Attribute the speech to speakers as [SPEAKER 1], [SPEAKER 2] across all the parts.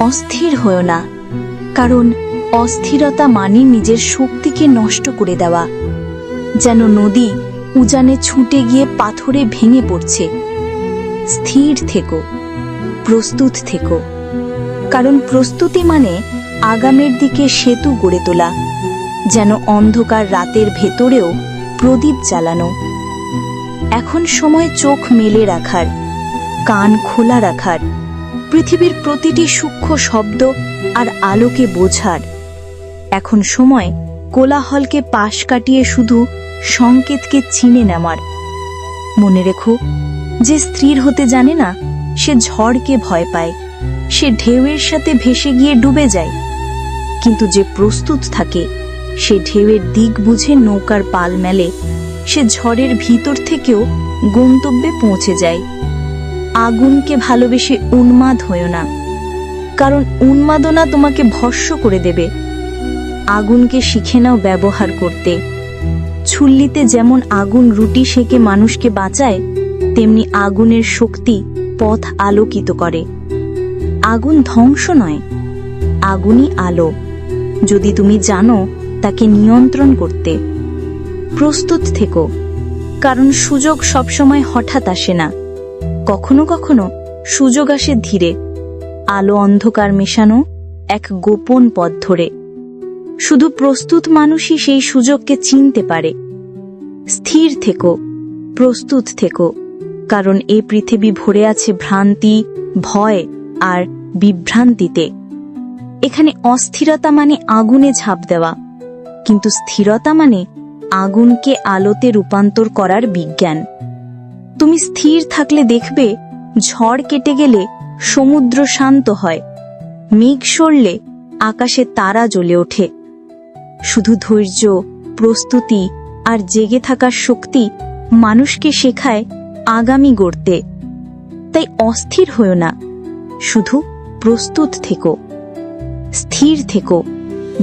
[SPEAKER 1] অস্থির হও না, কারণ অস্থিরতা মানে নিজের শক্তিকে নষ্ট করে দেওয়া। যেন নদী উজানে ছুটে গিয়ে পাথরে ভেঙে পড়ছে। স্থির থেকো, প্রস্তুত থেকো, কারণ প্রস্তুতি মানে আগামের দিকে সেতু গড়ে তোলা, যেন অন্ধকার রাতের ভেতরেও প্রদীপ জ্বালানো। এখন সময় চোখ মেলে রাখার, কান খোলা রাখার। পৃথিবীর প্রতিটি সূক্ষ্ম শব্দ আর আলোকে বোঝার। এখন সময় কোলাহলকে পাশ কাটিয়ে শুধু সংকেতকে চিনে নেওয়ার। মনে রেখো, যে স্ত্রীর হতে জানে না, সে ঝড়কে ভয় পায়। সে ঢেউয়ের সাথে ভেসে গিয়ে ডুবে যায়। কিন্তু যে প্রস্তুত থাকে, সে ঢেউয়ের দিক বুঝে নৌকার পাল মেলে সে ঝড়ের ভিতর থেকেও গন্তব্যে পৌঁছে যায়। আগুনকে ভালোবেসে উন্মাদ হয়েও না। কারণ উন্মাদনা তোমাকে ভস্য করে দেবে। আগুনকে শিখে নাও ব্যবহার করতে। ছুল্লিতে যেমন আগুন রুটি সেকে মানুষকে বাঁচায়, তেমনি আগুনের শক্তি পথ আলোকিত করে। আগুন ধ্বংস নয়, আগুনই আলো। যদি তুমি জানো তাকে নিয়ন্ত্রণ করতে, প্রস্তুত থেকো। কারণ সুযোগ সবসময় হঠাৎ আসে না। কখনো কখনো সুযোগ আসে ধীরে। আলো অন্ধকার মেশানো এক গোপন পথ ধরে। শুধু প্রস্তুত মানুষই সেই সুযোগকে চিনতে পারে। স্থির থেকো, প্রস্তুত থেকো, কারণ এ পৃথিবী ভরে আছে ভ্রান্তি, ভয় আর বিভ্রান্তিতে। এখানে অস্থিরতা মানে আগুনে ঝাঁপ দেওয়া, কিন্তু স্থিরতা মানে আগুনকে আলোতে রূপান্তর করার বিজ্ঞান। তুমি স্থির থাকলে দেখবে ঝড় কেটে গেলে সমুদ্র শান্ত হয়। মেঘ সরলে আকাশে তারা জ্বলে ওঠে। শুধু ধৈর্য, প্রস্তুতি আর জেগে থাকার শক্তি মানুষকে শেখায় আগামী গড়তে। তাই অস্থির হয়েও না, শুধু প্রস্তুত থেকো। স্থির থেকো,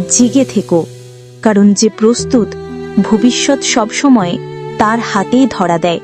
[SPEAKER 1] জেগে থেকো, কারণ যে প্রস্তুত ভবিষ্যৎ সবসময় তার হাতেই ধরা দেয়।